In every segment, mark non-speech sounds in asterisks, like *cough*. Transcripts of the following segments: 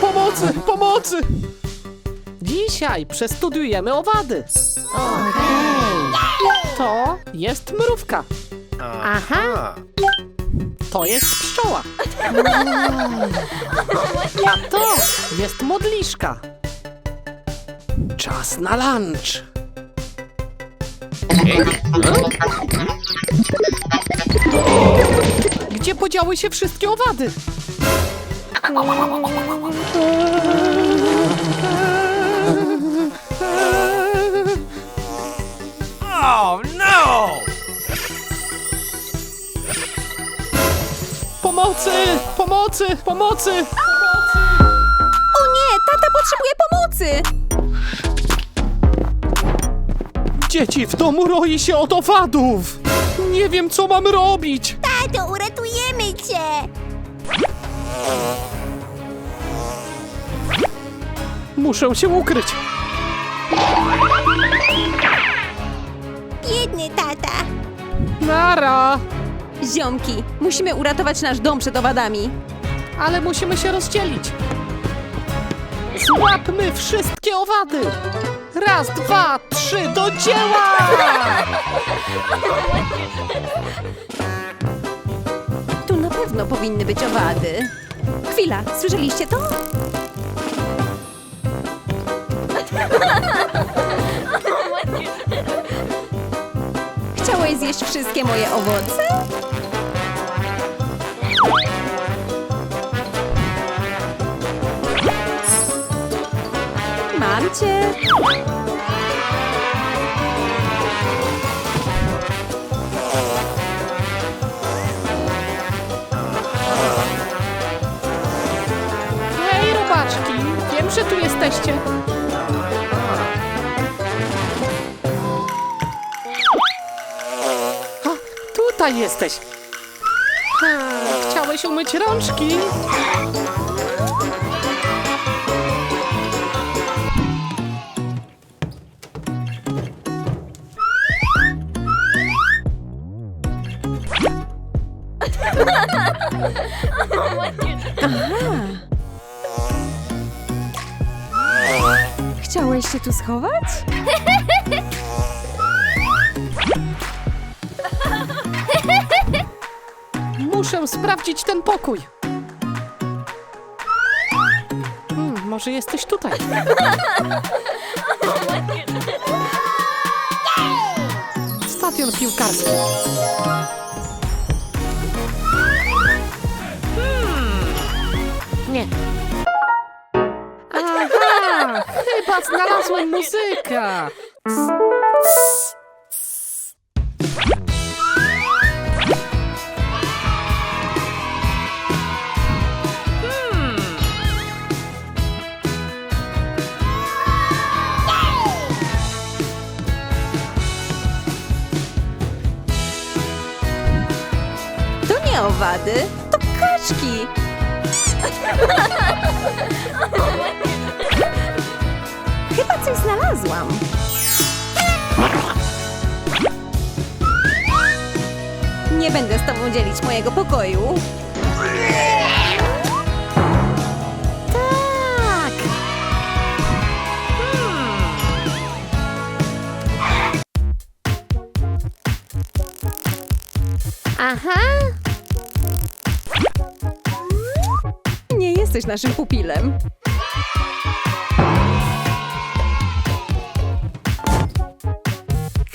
Pomocy, pomocy! Dzisiaj przestudiujemy owady. To jest mrówka. Aha. To jest pszczoła. A to jest modliszka. Czas na lunch. Gdzie podziały się wszystkie owady? Oh no! Pomocy! Pomocy! Pomocy! O nie, tata potrzebuje pomocy! Dzieci w domu roi się od owadów! Nie wiem, co mam robić! Muszę się ukryć. Biedny tata! Nara! Ziomki, musimy uratować nasz dom przed owadami. Ale musimy się rozdzielić. Złapmy wszystkie owady! Raz, dwa, trzy, do dzieła! Tu na pewno powinny być owady. Chwila, słyszeliście to? Chciałeś zjeść wszystkie moje owoce? Mam cię. Że tu jesteście. A, tutaj jesteś. Ha, chciałeś umyć rączki? Chciałeś się tu schować? Muszę sprawdzić ten pokój. Hmm, może jesteś tutaj. Stadion piłkarski. Nie. Chyba znalazłem muzyka. To nie owady, Nie będę z tobą dzielić mojego pokoju. Tak. Aha. Nie jesteś naszym pupilem.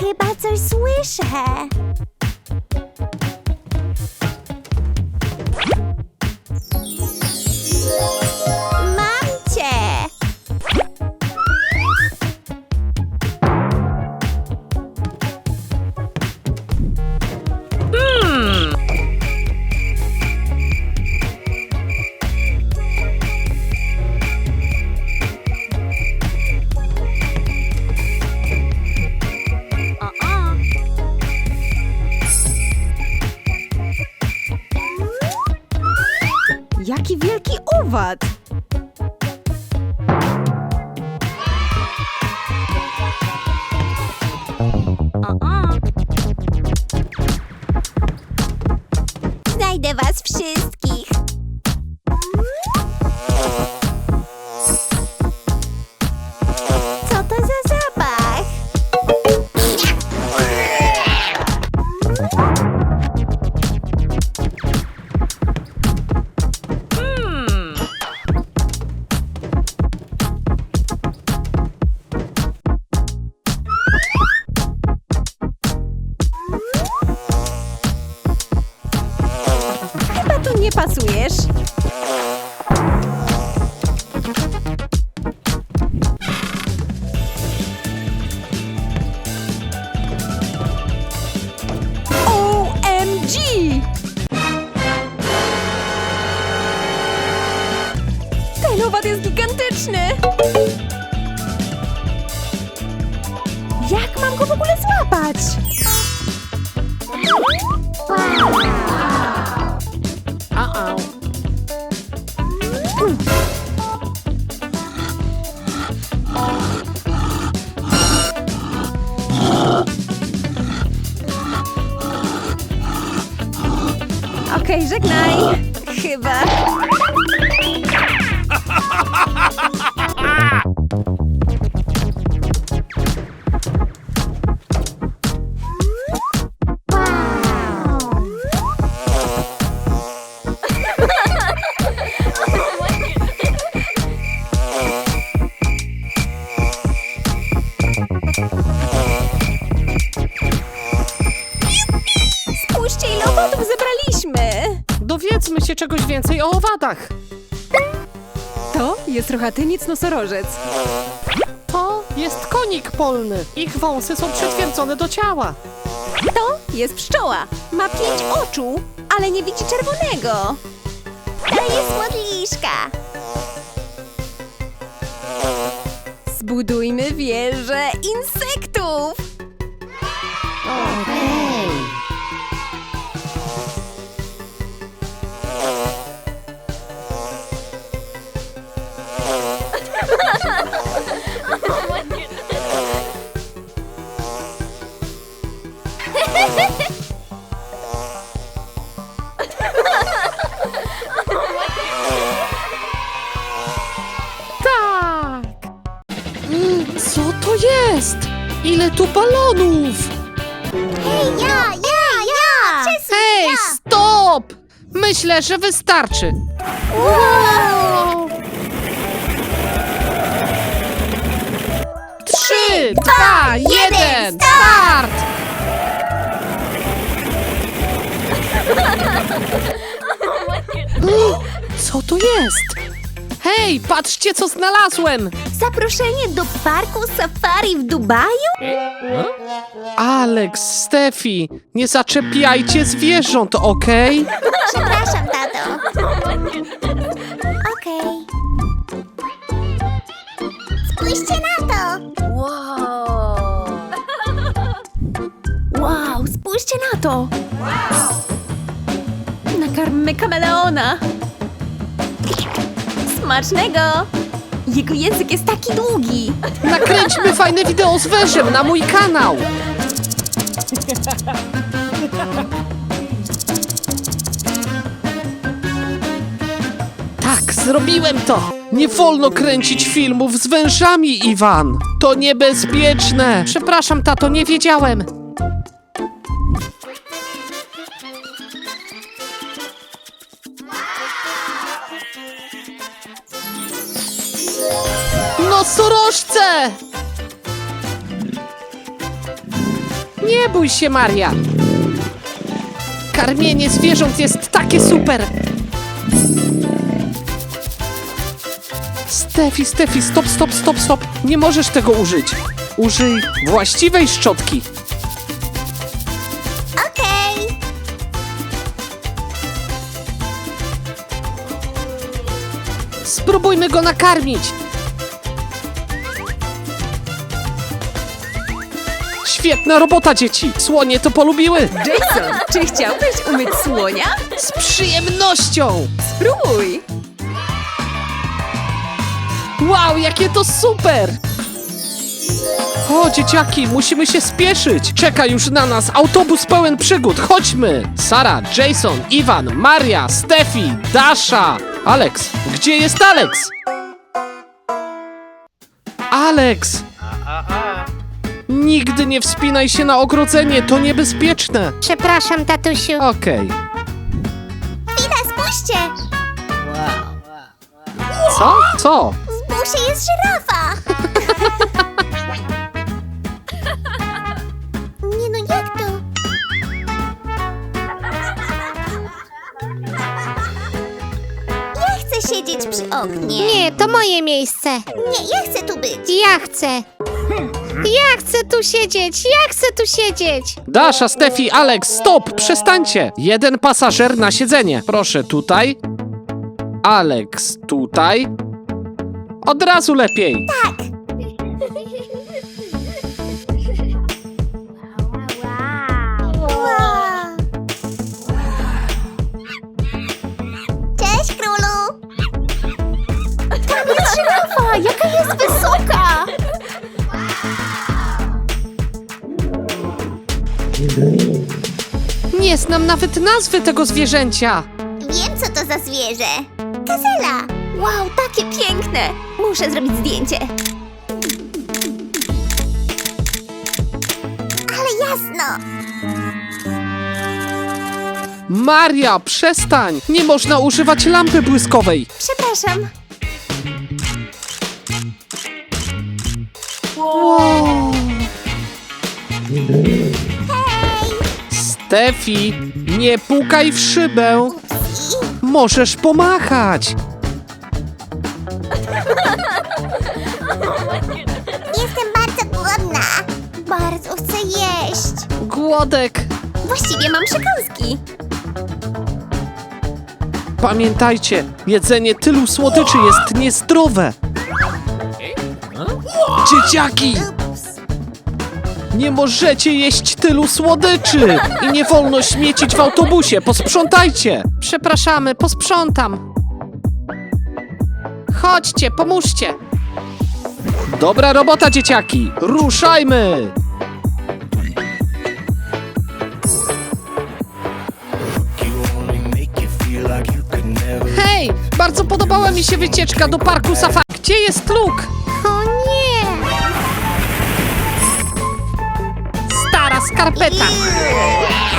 Chyba coś słyszę. Jaki wielki owad! Ogóle złapać? Okej, żegnaj. Chyba. Dowiedzmy się czegoś więcej o owadach. To jest rochatyniec nosorożec. To jest konik polny. Ich wąsy są przytwierdzone do ciała. To jest pszczoła. Ma pięć oczu, ale nie widzi czerwonego. To jest modliszka. Zbudujmy wieżę insektów. Tak. Mm, Co to jest? Ile tu balonów? Ja, ja, ja! Hej, stop! Myślę, że wystarczy. Trzy, dwa, jeden, start! *gasps* Co to jest? Hej, patrzcie, co znalazłem! Zaproszenie do parku safari w Dubaju? Alex, Stefi, nie zaczepiajcie zwierząt, okej? Przepraszam, tato. To. Nakarmmy kameleona. Smacznego. Jego język jest taki długi. Nakręćmy fajne wideo z wężem na mój kanał! Tak, zrobiłem to! Nie wolno kręcić filmów z wężami, Iwan! To niebezpieczne! Przepraszam, tato, nie wiedziałem! Nosorożce! Nie bój się, Maria! Karmienie zwierząt jest takie super! Stefi, Stefi, stop, stop, stop, stop! Nie możesz tego użyć! Użyj właściwej szczotki! Okej. Spróbujmy go nakarmić! Świetna robota, dzieci! Słonie to polubiły! Jason, czy chciałbyś umyć słonia? Z przyjemnością! Spróbuj. Wow, jakie to super! O, dzieciaki, musimy się spieszyć! Czeka już na nas autobus pełen przygód, chodźmy! Sara, Jason, Iwan, Maria, Stefi, Dasha! Alex, gdzie jest Alex? Alex! Nigdy nie wspinaj się na ogrodzenie, to niebezpieczne! Przepraszam, tatusiu. Okej. Chwila, spójrzcie! Co? Co? W busie jest żyrafa! *laughs* Nie no, jak to? chcę siedzieć przy oknie. Nie, to moje miejsce. Nie, ja chcę tu być. Ja chcę. Ja chcę tu siedzieć, ja chcę tu siedzieć. Dasza, Stefi, Alex, stop! Przestańcie! Jeden pasażer na siedzenie. Proszę tutaj. Alex tutaj. Od razu lepiej. Wow. Cześć, królu. Tam jest żyrafa, jaka jest wysoka. Nie znam nawet nazwy tego zwierzęcia. Wiem, co to za zwierzę. Gazela. Wow, takie piękne! Muszę zrobić zdjęcie. Ale jasno. Maria, przestań! Nie można używać lampy błyskowej. Przepraszam. Stefi, nie pukaj w szybę. Możesz pomachać. Jestem bardzo głodna. Bardzo chcę jeść. Głodek. Właściwie mam przekąski. Pamiętajcie, jedzenie tylu słodyczy jest niezdrowe. Dzieciaki! Nie możecie jeść tylu słodyczy! I nie wolno śmiecić w autobusie, posprzątajcie! Przepraszamy, posprzątam. Chodźcie, pomóżcie. Dobra robota, dzieciaki! Ruszajmy! Hej! Bardzo podobała mi się wycieczka do parku safari. Gdzie jest Luke? Skarpeta!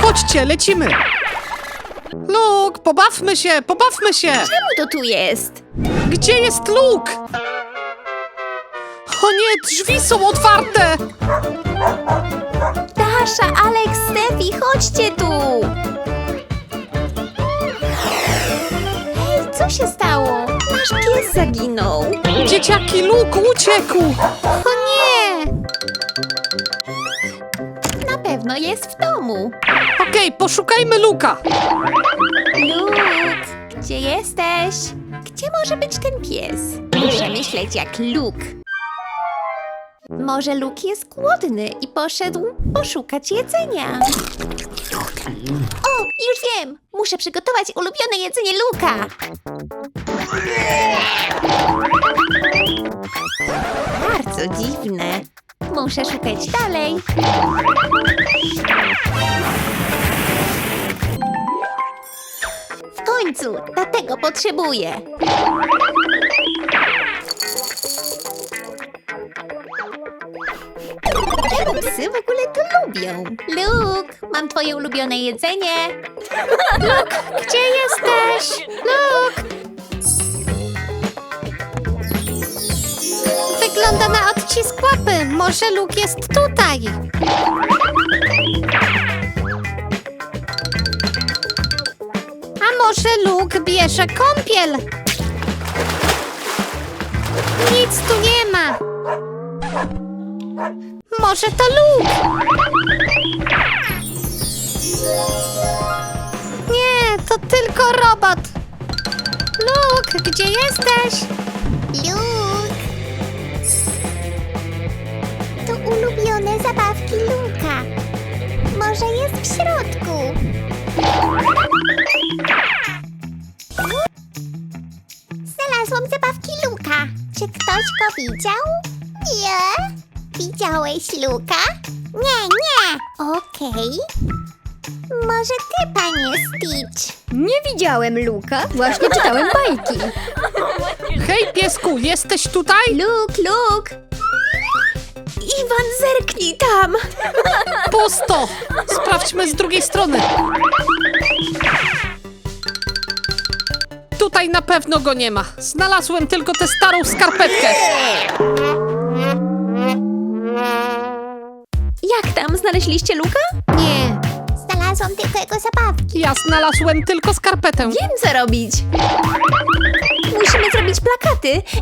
Chodźcie, lecimy! Luke, pobawmy się, pobawmy się! Czemu to tu jest? Gdzie jest Luke? O nie, drzwi są otwarte! Dasza, Alex, Stefi, chodźcie tu! Hej, co się stało? Nasz pies zaginął. Dzieciaki, Luke uciekł! O nie! Pewno jest w domu. Okej, poszukajmy Luka! Luke, gdzie jesteś? Gdzie może być ten pies? Muszę myśleć jak Luke. Może Luke jest głodny i poszedł poszukać jedzenia. O, już wiem! Muszę przygotować ulubione jedzenie Luka. Bardzo dziwne. Muszę szukać dalej. W końcu, dlatego potrzebuję. Czemu psy w ogóle to lubią? Luke, mam twoje ulubione jedzenie. Gdzie jesteś? Luke! Wygląda na odcisk łapy. Może Luke jest tutaj. A może Luke bierze kąpiel? Nic tu nie ma. Może to Luke? Nie, to tylko robot. Luke, gdzie jesteś? Luke. Ulubione zabawki Luka. Może jest w środku. Znalazłam zabawki Luka. Czy ktoś go widział? Nie. Widziałeś Luka? Nie, nie. Okej. Może ty, panie Stitch? Nie widziałem Luka, właśnie czytałem bajki. Hej, piesku, jesteś tutaj? Luke, Luke! Iwan, zerknij tam! Pusto! Sprawdźmy z drugiej strony. Tutaj na pewno go nie ma. Znalazłem tylko tę starą skarpetkę. Jak tam? Znaleźliście Luka? Nie. Znalazłam tylko jego zabawki. Ja znalazłem tylko skarpetę. Wiem, co robić.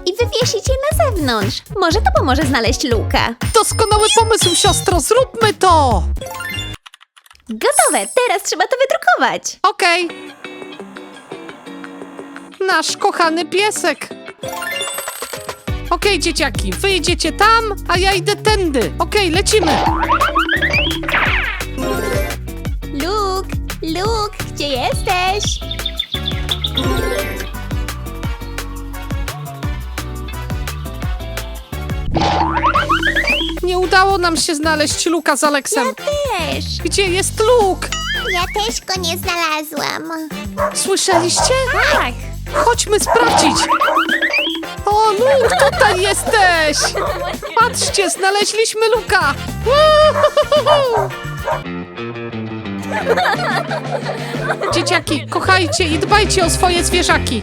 I wywiesić je na zewnątrz. Może to pomoże znaleźć Luka. Doskonały pomysł, siostro, zróbmy to! Gotowe, teraz trzeba to wydrukować. Okej. Nasz kochany piesek. Okej, dzieciaki, wy idziecie tam, a ja idę tędy. Okej, lecimy. Luke, Luke, gdzie jesteś? Udało nam się znaleźć Luka z Aleksem. Też. Gdzie jest Luke? Ja też go nie znalazłam. Słyszeliście? Tak. Chodźmy sprawdzić. O, Luke, tutaj jesteś! Patrzcie, znaleźliśmy Luka! Dzieciaki, kochajcie i dbajcie o swoje zwierzaki.